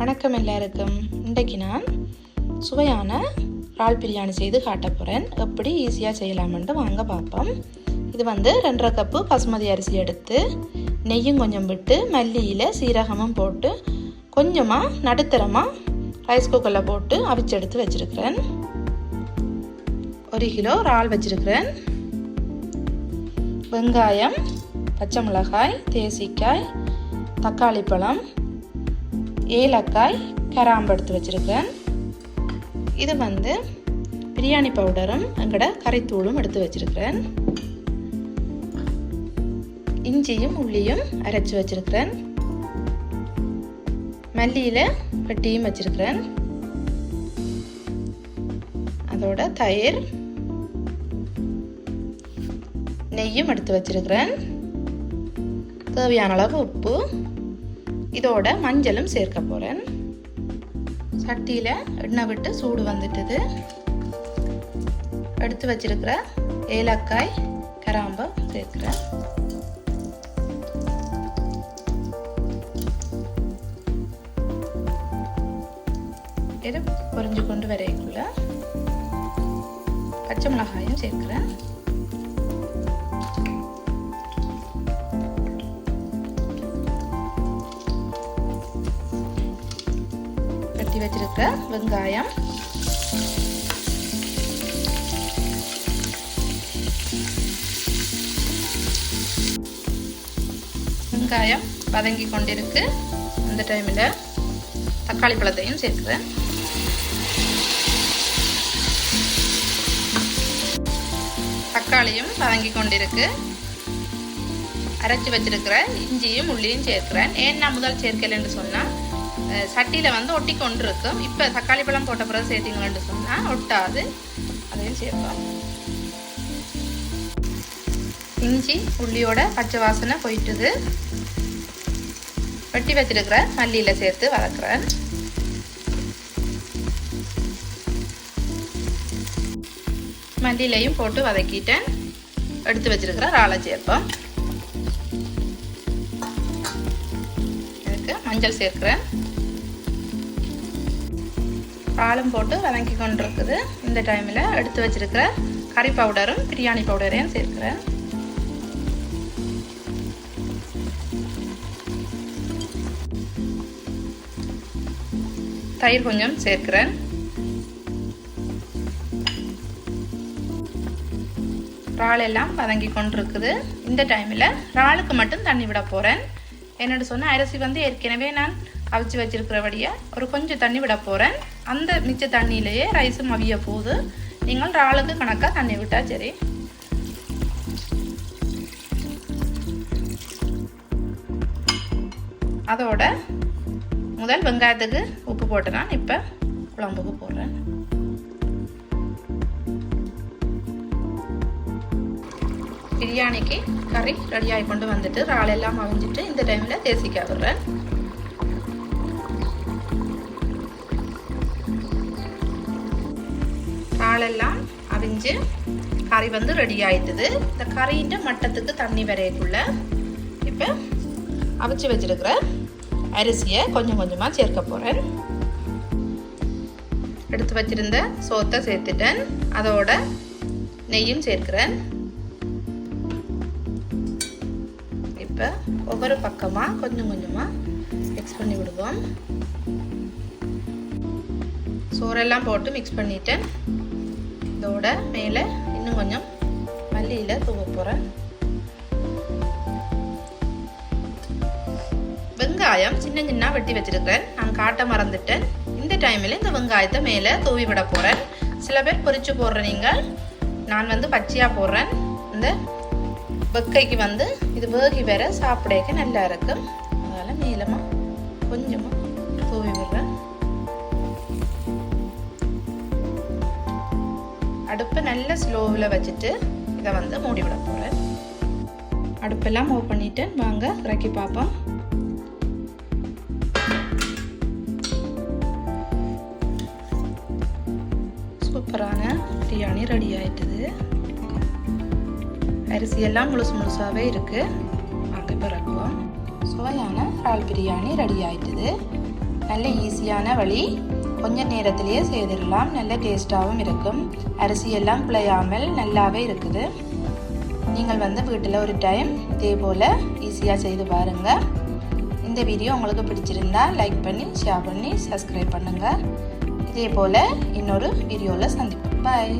வணக்கம் எல்லாருக்கும். இன்றைக்கு நான் சுவையான இறால் பிரியாணி செய்து காட்ட போகிறேன் எப்படி ஈஸியாக செய்யலாமென்ட்டு வாங்க பார்ப்போம். இது வந்து ரெண்டரை கப்பு பசுமதி அரிசி எடுத்து நெய்யும் கொஞ்சம் விட்டு மல்லியில் சீரகமும் போட்டு கொஞ்சமாக நடுத்தரமாக ரைஸ் குக்கரில் போட்டு அவிச்செடுத்து வச்சுருக்கிறேன். ஒரு கிலோ இறால் வச்சுருக்கிறேன். வெங்காயம் பச்சை மிளகாய் தேசிக்காய் தக்காளி பழம் ஏலக்காய் கராம்பு எடுத்து வச்சுருக்கேன். இது வந்து பிரியாணி பவுடரும் எங்கட கறித்தூளும் எடுத்து வச்சுருக்கிறேன். இஞ்சியும் உள்ளியும் அரைச்சி வச்சுருக்கிறேன். மல்லியில் வெட்டியும் வச்சுருக்கிறேன். அதோட தயிர் நெய்யும் எடுத்து வச்சிருக்கிறேன். தேவையான அளவு உப்பு இதோட மஞ்சளும் சேர்க்க போகிறேன் சட்டியில் எண்ணெய் விட்டு சூடு வந்துட்டுது. எடுத்து வச்சிருக்கிற ஏலக்காய் கராம்பு சேர்க்குறேன். இது பொறிஞ்சு கொண்டு வரைக்குள்ள பச்சை மிளகாயும் சேர்க்கிறேன். கட்டி வெங்காயம். வெங்காயம் வதங்கி கொண்டிருக்கு. அந்த டைமில் தக்காளி பழத்தையும் சேர்க்குறேன் தக்காளியும் வதங்கி கொண்டிருக்கு. அரைச்சி வச்சிருக்கிற இஞ்சியும் உள்ளியும் சேர்க்கிறேன். ஏன் நான் முதல் சேர்க்கலைன்னு சொன்னால் சட்டியில் வந்து ஒட்டி கொண்டு இருக்கும் இப்போ தக்காளி பழம் போட்ட பிறகு சேர்த்திங்கன்னு சொன்னால் ஒட்டாது. அதையும் சேர்ப்போம் இஞ்சி உள்ளியோட பச்சை வாசனை போயிட்டுது. வெட்டி வச்சிருக்கிற மல்லியில் சேர்த்து வளர்க்குறேன் மல்லியிலையும் போட்டு வதக்கிட்டேன். எடுத்து வச்சிருக்கிற ராளை சேர்ப்போம். இதுக்கு மஞ்சள் சேர்க்குறேன். பாலும் போட்டு வதங்கி கொண்டிருக்குது. இந்த டைமில் எடுத்து வச்சிருக்கிற கறி பவுடரும் பிரியாணி பவுடரையும் சேர்க்குறேன். தயிர் கொஞ்சம் சேர்க்கிறேன். இறால் எல்லாம் வதங்கி கொண்டிருக்குது. இந்த டைமில் இறாலுக்கு மட்டும் தண்ணி விட போகிறேன் என்னோட சொன்ன அரிசி வந்து ஏற்கனவே நான் அவிச்சு வச்சிருக்கிறபடியே ஒரு கொஞ்சம் தண்ணி விட போகிறேன் அந்த மிச்ச தண்ணியிலேயே ரைஸும் அவிய போகுது. நீங்கள் இறாலுக்கு கணக்காக தண்ணி விட்டால் சரி. அதோட முதல் வெங்காயத்துக்கு உப்பு போட்டு நான் இப்போ குழம்புக்கு போடுறேன். பிரியாணிக்கு கறி ரெடியாகி கொண்டு வந்துட்டு இறால் எல்லாம் அவிஞ்சிட்டு இந்த டைமில் தேசிக்காய் விடுறேன். இறாலெல்லாம் அவிஞ்சு கறி வந்து ரெடி ஆயிட்டுது. இந்த கறியின் மட்டத்துக்கு தண்ணி வரையக்குள்ள இப்போ அவிச்சு வச்சிருக்கிற அரிசியை கொஞ்சம் கொஞ்சமாக சேர்க்க போகிறேன் எடுத்து வச்சிருந்த சோத்தை சேர்த்துட்டேன். அதோட நெய்யும் சேர்க்கிறேன். இப்போ ஒவ்வொரு பக்கமாக கொஞ்சம் கொஞ்சமாக மிக்ஸ் பண்ணி விடுவோம். சோறெல்லாம் போட்டு மிக்ஸ் பண்ணிட்டேன். இதோட மேலே இன்னும் கொஞ்சம் மல்லியில் தூவ போகிறேன் வெங்காயம் சின்ன சின்ன வெட்டி வச்சிருக்கிறேன். நான் காட்ட மறந்துட்டேன். இந்த டைமில் இந்த வெங்காயத்தை மேலே தூவி விட போகிறேன் சில பேர் பொறிச்சு போடுற நீங்கள் நான் வந்து பச்சையாக போடுறேன். இந்த வெக்கைக்கு வந்து இது வேகி வேற சாப்பிடக்க நல்லா இருக்கும். அதனால் நீளமாக கொஞ்சமாக தூவி விடுறேன். அடுப்பு நல்ல ஸ்லோவில் வச்சுட்டு இதை வந்து மூடி விட போகிறேன். அடுப்பெல்லாம் மூவ் பண்ணிவிட்டு வாங்க இறக்கி பார்ப்போம். சூப்பரான பிரியாணி ரெடி ஆயிட்டுது. அரிசி எல்லாம் முழுசு முழுசாகவே இருக்குது வாங்க பிறக்குவோம் சுவையான இறால் பிரியாணி ரெடி ஆயிட்டுது. நல்ல ஈஸியான வழி. கொஞ்ச நேரத்திலேயே செய்திடலாம். நல்ல டேஸ்ட்டாகவும் இருக்கும். அரிசியெல்லாம் பிழையாமல் குழையாமல் நல்லாவே இருக்குது. நீங்கள் வந்து வீட்டில் ஒரு டைம் இதே போல் ஈஸியாக செய்து பாருங்கள் இந்த வீடியோ உங்களுக்கு பிடிச்சிருந்தா லைக் பண்ணி ஷேர் பண்ணி சப்ஸ்கிரைப் பண்ணுங்கள் இதே போல் இன்னொரு வீடியோவில் சந்திப்போம். பாய்.